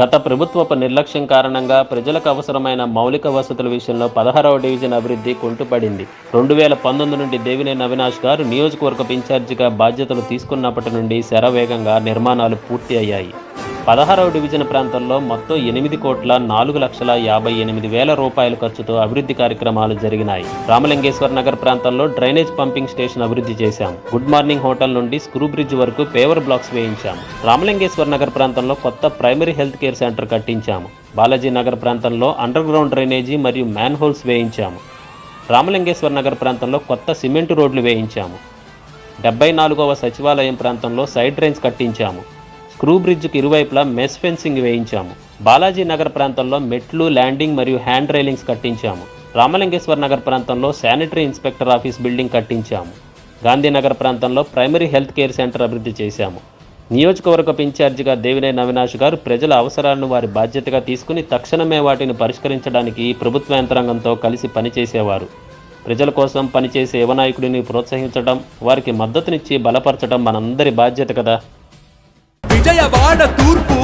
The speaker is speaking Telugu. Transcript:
గత ప్రభుత్వపు నిర్లక్ష్యం కారణంగా ప్రజలకు అవసరమైన మౌలిక వసతుల విషయంలో పదహారవ డివిజన్ అభివృద్ధి కుంటుపడింది. రెండు వేల పంతొమ్మిది నుండి దేవినేని అవినాష్ గారు నియోజకవర్గ ఇన్ఛార్జిగా బాధ్యతలు తీసుకున్నప్పటి నుండి శరవేగంగా నిర్మాణాలు పూర్తి అయ్యాయి. పదహారవ డివిజన్ ప్రాంతంలో మొత్తం ఎనిమిది కోట్ల నాలుగు లక్షల యాభై ఎనిమిది వేల రూపాయల ఖర్చుతో అభివృద్ధి కార్యక్రమాలు జరిగినాయి. రామలింగేశ్వర్ నగర్ ప్రాంతంలో డ్రైనేజ్ పంపింగ్ స్టేషన్ అభివృద్ధి చేశాం. గుడ్ మార్నింగ్ హోటల్ నుండి స్క్రూ బ్రిడ్జ్ వరకు పేవర్ బ్లాక్స్ వేయించాం. రామలింగేశ్వర్ నగర్ ప్రాంతంలో కొత్త ప్రైమరీ హెల్త్ కేర్ సెంటర్ కట్టించాము బాలాజీ నగర్ ప్రాంతంలో అండర్ గ్రౌండ్ డ్రైనేజీ మరియు మ్యాన్ హోల్స్ వేయించాము రామలింగేశ్వర్ నగర్ ప్రాంతంలో కొత్త సిమెంట్ రోడ్లు వేయించాము. డెబ్బై నాలుగవ సచివాలయం ప్రాంతంలో సైడ్ డ్రైన్స్ కట్టించాము. స్క్రూ బ్రిడ్జ్కి ఇరువైపులా మెస్ ఫెన్సింగ్ వేయించాము. బాలాజీ నగర్ ప్రాంతంలో మెట్లు ల్యాండింగ్ మరియు హ్యాండ్ రైలింగ్స్ కట్టించాము. రామలింగేశ్వర్ నగర్ ప్రాంతంలో శానిటరీ ఇన్స్పెక్టర్ ఆఫీస్ బిల్డింగ్ కట్టించాము. గాంధీనగర్ ప్రాంతంలో ప్రైమరీ హెల్త్ కేర్ సెంటర్ అభివృద్ధి చేశాము. నియోజకవర్గపు ఇన్ఛార్జిగా దేవినేని అవినాష్ గారు ప్రజల అవసరాలను వారి బాధ్యతగా తీసుకుని తక్షణమే వాటిని పరిష్కరించడానికి ప్రభుత్వ యంత్రాంగంతో కలిసి పనిచేసేవారు. ప్రజల కోసం పనిచేసే యువనాయకుడిని ప్రోత్సహించడం వారికి మద్దతునిచ్చి బలపరచడం మనందరి బాధ్యత కదా! విజయవాడ తూర్పు